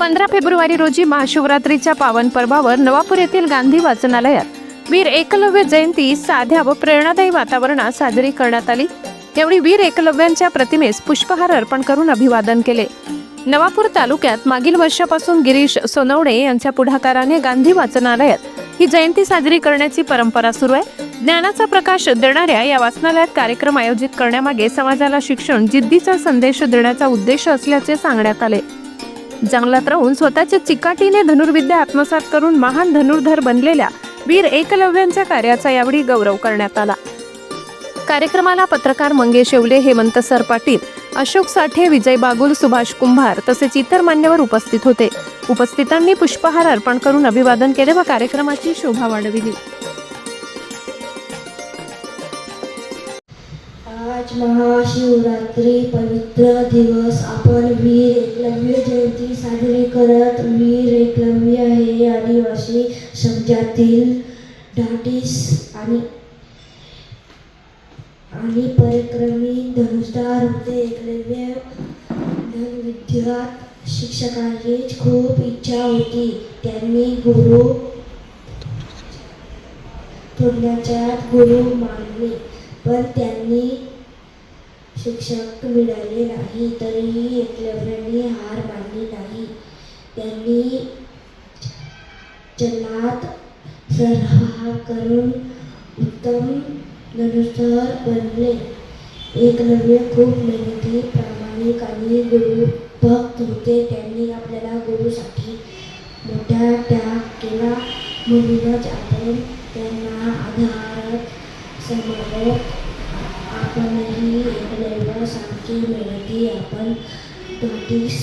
पंधरा फेब्रुवारी रोजी महाशिवरात्रीच्या पावन पर्वावर नवापूर येथील गांधी वाचनालयात वीर एकलव्य जयंती साध्या व प्रेरणादायी वातावरणात साजरी करण्यात आली. यावेळी वीर एकलव्यांच्या प्रतिमेस पुष्पहार अर्पण करून अभिवादन केले. नवापूर तालुक्यात मागील वर्षापासून गिरीश सोनवणे यांच्या पुढाकाराने गांधी वाचनालयात ही जयंती साजरी करण्याची परंपरा सुरू आहे. ज्ञानाचा प्रकाश देणाऱ्या या वाचनालयात कार्यक्रम आयोजित करण्यामागे समाजाला शिक्षण जिद्दीचा संदेश देण्याचा उद्देश असल्याचे सांगण्यात आले. जंगलात राहून स्वतःच्या चिकाटीने धनुर्विद्या आत्मसात करून महान धनुर्धर बनलेल्या वीर एकलव्यांच्या कार्याचा यावेळी गौरव करण्यात आला. कार्यक्रमाला पत्रकार मंगेश येवले हेमंत सर पाटील अशोक साठे विजय बागुल सुभाष कुंभार तसेच इतर मान्यवर उपस्थित होते. उपस्थितांनी पुष्पहार अर्पण करून अभिवादन केले व कार्यक्रमाची शोभा वाढविली. आज महाशिवरात्री पवित्र दिवस आपण वीर एकलव्य जयंती साजरी करत वीर एकलव्य हे आदिवासी समाजातील धाडस आणि आणि परिक्रमी धनुष्टार होते. एकलव्य धनविद्यात शिक्षकांची खूप इच्छा होती. त्यांनी गुरु थोडण्याच्यात गुरु मानले. पण त्यांनी शिक्षक मिळाले नाही तरीही एकलव्याने हार मानली नाही. त्यांनी जन्मात सराव करून उत्तम धनुष्कर बनले. एकलव्य खूप मेहनती प्रामाणिक आणि गुरुभक्त होते. त्यांनी आपल्याला गुरुसाठी मोठा त्याग केला. म्हणूनच आपण त्यांना आधार समोर आपणही एकलव्यासारखी मेहनती आपण नोटीस